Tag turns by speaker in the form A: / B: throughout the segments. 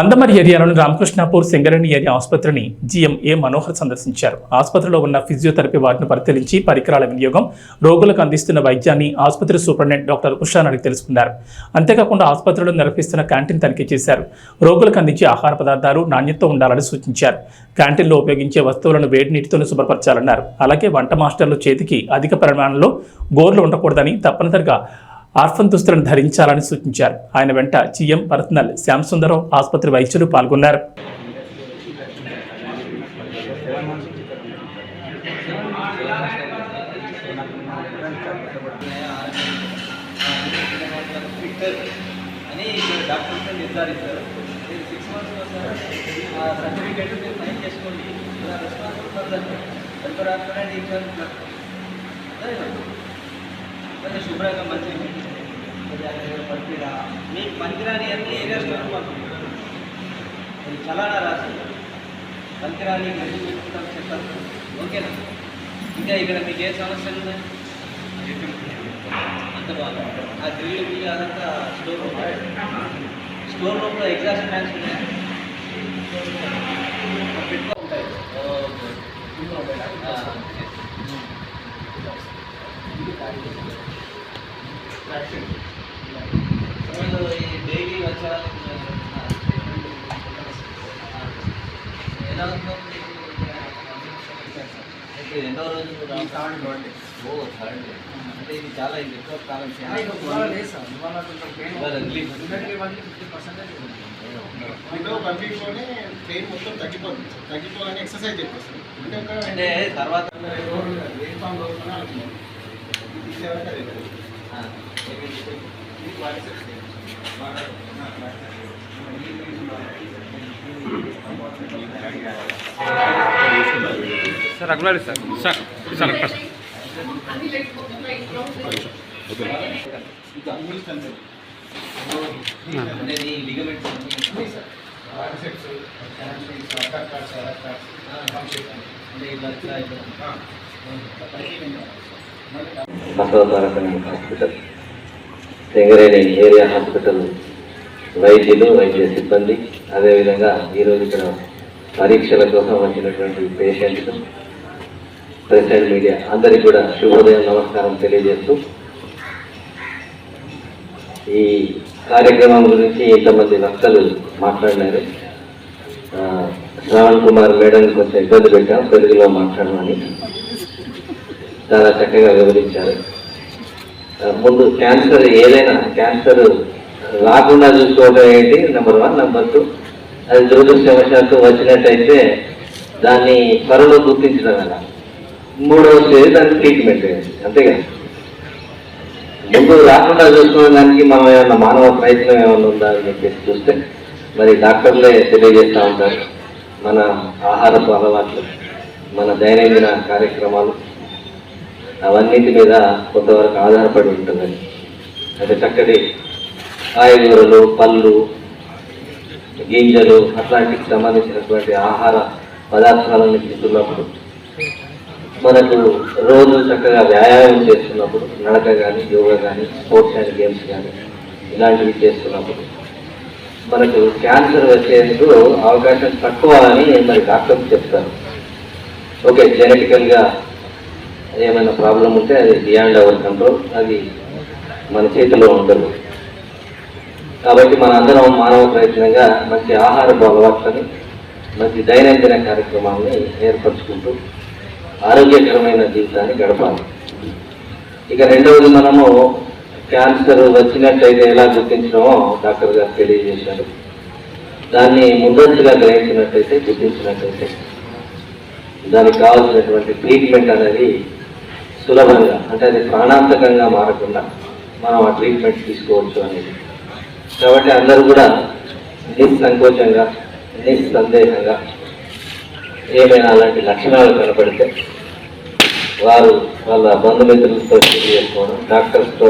A: మందమరి ఏరియాలోని రామకృష్ణాపూర్ సింగరేణి ఏరియా ఆసుపత్రిని GM A Manohar సందర్శించారు. ఆసుపత్రిలో ఉన్న ఫిజియోథెరపీ వార్డును పరిశీలించి పరికరాల వినియోగం రోగులకు అందిస్తున్న వైద్యాన్ని ఆసుపత్రి సూపరింటెండెంట్ డాక్టర్ కుషాన్ అడిగి తెలుసుకున్నారు. అంతేకాకుండా ఆసుపత్రిలో నిర్వహిస్తున్న క్యాంటీన్ తనిఖీ చేశారు. రోగులకు అందించే ఆహార పదార్థాలు నాణ్యతతో ఉండాలని సూచించారు. క్యాంటీన్లో ఉపయోగించే వస్తువులను వేడి నీటితోనే శుభ్రపరచాలన్నారు. అలాగే వంట మాస్టర్లు చేతికి అధిక పరిమాణంలో గోర్లు ఉండకూడదని తప్పనిసరిగా ఆర్ఫన్ దుస్తులను ధరించాలని సూచించారు. ఆయన వెంట జీఎం పర్సనల్ శ్యామ్ సుందరం ఆసుపత్రి వైద్యులు పాల్గొన్నారు.
B: అని డాక్టర్స్ నిర్ధారిస్తారు మీరు సిక్స్ మంత్స్ ఆ సర్టిఫికేట్ మీరు సైన్ చేసుకోండి రెస్పాన్సిబుల్ పర్సన్ దట్ వెల్ఫేర్ కొంచెం శుభ్రంగా మంచి మీకు పనికిరాని అన్ని ఏరియా స్టోర్ పంపించారు అది చలానా రాసి పనికిరాని ఎందుకు పెట్టుకుంటాం చెప్తారు ఓకేనా ఇంకా ఇక్కడ మీకు ఏ సమస్యలు ఉన్నాయి అంత బాగా ఆ గ్రిల్ గిల్ అదంతా స్టోర్ రూమ్ స్టోర్ రూమ్లో ఎగ్జాస్ట్ ఫ్యాన్స్ ఉన్నాయి పెట్టుకో ఉంటాయి ఆ, మీరు ఈ డైలీ వచ్చారు ఎలా ఉందో ఎన్నో రోజులు థర్డ్ ఓ థర్డ్ అంటే ఇది చాలా ఇది ఎక్కువ కాలం
C: పెయిన్ మొత్తం తగ్గిపోతుంది తగ్గిపోవాలని ఎక్సర్సైజ్ చెప్పేస్తాను అంటే
B: తర్వాత
D: సార్ అగ్లాడి సార్ సార్ సార్ అక్కడ
C: అంటే
B: అనేది లిగమెంట్స్
C: ఆ, పైకి వెళ్ళాం. మళ్ళీ
E: బసవతారకని హాస్పిటల్ సింగరేణి ఏరియా హాస్పిటల్ వైద్యులు వైద్య సిబ్బంది. అదేవిధంగా ఈరోజు ఇక్కడ పరీక్షల కోసం వచ్చినటువంటి పేషెంట్స్ ప్రెస్ అండ్ మీడియా అందరికీ కూడా శుభోదయం నమస్కారం తెలియజేస్తూ ఈ కార్యక్రమం గురించి ఇంతమంది వక్తలు మాట్లాడినారు. శ్రావణ్ కుమార్ మేడం కొంచెం ఇబ్బంది పెట్టాం తెలుగులో మాట్లాడమని. చాలా చక్కగా వివరించారు. ముందు క్యాన్సర్ ఏదైనా క్యాన్సర్ రాకుండా చూసుకోవడం ఏంటి? నెంబర్ వన్ నెంబర్ టూ అది దురదృష్టవశాత్తు వచ్చినట్టయితే దాన్ని త్వరలో గుర్తించడం ఎలా? మూడవ స్టేజ్ దానికి ట్రీట్మెంట్ అంతే కదా? ముందు రాకుండా చూసుకునే దానికి మనం ఏమన్నా మానవ ప్రయత్నం ఏమైనా ఉందా అని చెప్పేసి చూస్తే మరి డాక్టర్లే తెలియజేస్తూ ఉంటారు. మన ఆహారపు అలవాట్లు మన దైనందిన కార్యక్రమాలు అవన్నిటి మీద కొంతవరకు ఆధారపడి ఉంటుందని అంటే చక్కటి కాయగూరలు పళ్ళు గింజలు అట్లాంటికి సంబంధించినటువంటి ఆహార పదార్థాలను తింటున్నప్పుడు మనకు రోజు చక్కగా వ్యాయామం చేస్తున్నప్పుడు నడక కానీ యోగా కానీ స్పోర్ట్స్ అండ్ గేమ్స్ కానీ ఇలాంటివి చేస్తున్నప్పుడు మనకు క్యాన్సర్ వచ్చేందుకు అవకాశం తక్కువ అని మరి డాక్టర్స్ చెప్తారు. ఓకే జెనెటికల్గా ఏమైనా ప్రాబ్లం ఉంటే అది బియాండ్ అవర్ కంట్రోల్. అది మన చేతిలో ఉండదు. కాబట్టి మన అందరం మానవ ప్రయత్నంగా మంచి ఆహారపు అలవాట్లని మంచి దైనందిన కార్యక్రమాలని ఏర్పరచుకుంటూ ఆరోగ్యకరమైన జీవితాన్ని గడపాలి. ఇక రెండవది మనము క్యాన్సర్ వచ్చినట్టయితే ఎలా గుర్తించడమో డాక్టర్ గారు తెలియజేశారు. దాన్ని ముందస్తుగా గ్రహించినట్టయితే గుర్తించినట్టయితే దానికి కావాల్సినటువంటి ట్రీట్మెంట్ అనేది సులభంగా అంటే అది ప్రాణాంతకంగా మారకుండా మనం ఆ ట్రీట్మెంట్ తీసుకోవచ్చు అనేది. కాబట్టి అందరూ కూడా నిస్సంకోచంగా నిస్సందేహంగా ఏమైనా అలాంటి లక్షణాలు కనపడితే వారు వాళ్ళ బంధుమిత్రులతో చేసుకోవడం డాక్టర్స్తో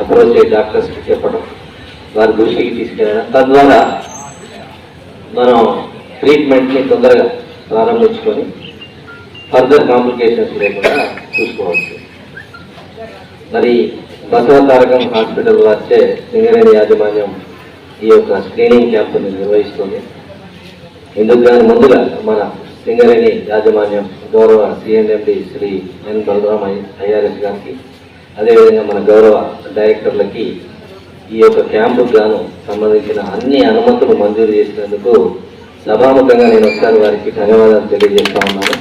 E: అప్రోచ్ అయ్యి డాక్టర్స్కి చెప్పడం వారి దృష్టికి తీసుకెళ్ళడం. తద్వారా మనం ట్రీట్మెంట్ని తొందరగా ప్రారంభించుకొని ఫర్దర్ కాంప్లికేషన్స్ లేకుండా చూసుకోవచ్చు. మరి బసవ తారకం హాస్పిటల్ వారిచే సింగరేణి యాజమాన్యం ఈ యొక్క స్క్రీనింగ్ క్యాంపుని నిర్వహిస్తుంది. ఇందుకు దాని ముందుగా మన సింగరేణి యాజమాన్యం గౌరవ C and MD Shri N Balram IRS గారికి అదేవిధంగా మన గౌరవ డైరెక్టర్లకి ఈ యొక్క క్యాంపు గాను సంబంధించిన అన్ని అనుమతులు మంజూరు చేసినందుకు సభాముఖంగా నేను ఒకసారి వారికి ధన్యవాదాలు తెలియజేస్తా ఉన్నాను.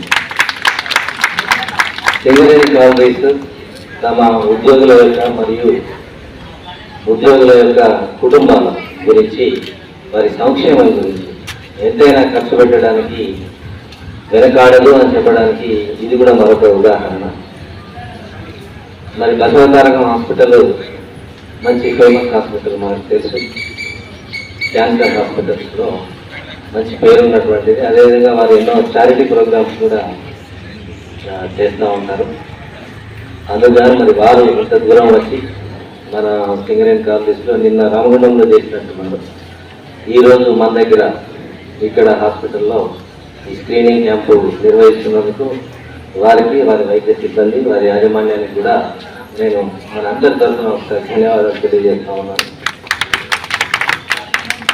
E: సింగరేణి కాంగ్రెస్ తమ ఉద్యోగుల యొక్క మరియు ఉద్యోగుల యొక్క కుటుంబాల గురించి వారి సంక్షేమం గురించి ఎంతైనా ఖర్చు పెట్టడానికి వెనకాడదు అని చెప్పడానికి ఇది కూడా మరొక ఉదాహరణ. మరి బసవతారకం హాస్పిటల్ మంచి ఫేమస్ హాస్పిటల్ మనకు తెలుసు. క్యాన్సర్ హాస్పిటల్స్లో మంచి పేరు ఉన్నటువంటిది. అదేవిధంగా వారు ఎన్నో చారిటీ ప్రోగ్రామ్స్ కూడా చేస్తూ ఉంటారు అందుకని మరి వారు ఇంత దూరం వచ్చి మన సింగరేణి కాలేజ్లో నిన్న రామగుండంలో చేసినట్టు మనం. ఈరోజు మన దగ్గర ఇక్కడ హాస్పిటల్లో ఈ స్క్రీనింగ్ క్యాంపు నిర్వహిస్తున్నందుకు వారికి వారి వైద్య సిబ్బంది వారి యాజమాన్యానికి కూడా నేను మన అందరి తరఫున ఒకసారి ధన్యవాదాలు తెలియజేస్తా ఉన్నాను.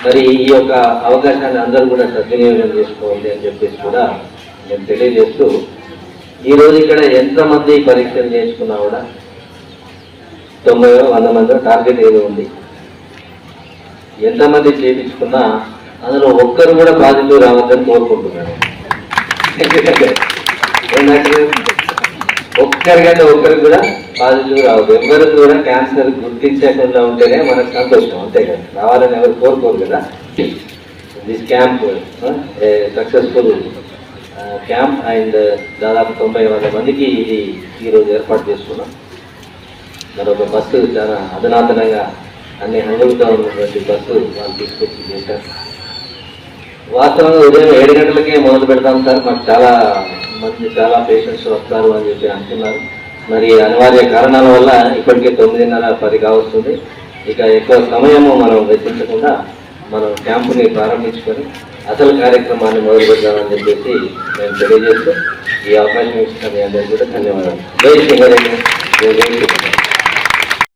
E: మరి ఈ యొక్క అవకాశాన్ని అందరూ కూడా సద్వినియోగం చేసుకోవాలి అని చెప్పేసి కూడా నేను తెలియజేస్తూ ఈరోజు ఇక్కడ ఎంతమంది పరీక్షలు చేసుకున్నా కూడా తొంభై వంద మంది టార్గెట్ ఏదో ఉంది. ఎంతమంది చేయించుకున్నా అందులో ఒక్కరు కూడా పాజిటివ్ రావద్దని కోరుకుంటున్నాను. ఏంటంటే ఒక్కరికంటే ఒక్కరికి కూడా పాజిటివ్ రావద్దు. ఎవరికి కూడా క్యాన్సర్ గుర్తించకుండా ఉంటేనే మనకు సంతోషం. అంతే కదా? రావాలని ఎవరు కోరుకోరు కదా? This camp successful camp and దాదాపు తొంభై వంద మందికి ఇది ఈరోజు ఏర్పాటు చేసుకున్నాం. మరొక బస్సు చాలా అధునాతనంగా అన్ని హంగులుగా ఉన్నటువంటి బస్సు వాళ్ళు తీసుకొచ్చి చేశారు. వాస్తవంగా ఉదయం ఏడు గంటలకే మొదలు పెడతాం సార్. మాకు చాలా మంది చాలా పేషెంట్స్ వస్తారు అని చెప్పి అంటున్నారు. మరి అనివార్య కారణాల వల్ల ఇప్పటికే తొమ్మిదిన్నర పది కావస్తుంది. ఇక ఎక్కువ సమయము మనం వెచ్చించకుండా మనం క్యాంపుని ప్రారంభించుకొని అసలు కార్యక్రమాన్ని మొదలు పెడదామని చెప్పేసి నేను తెలియజేస్తూ ఈ అవకాశం ఇచ్చిన మీ అందరికీ కూడా ధన్యవాదాలు. జై సింగరేణి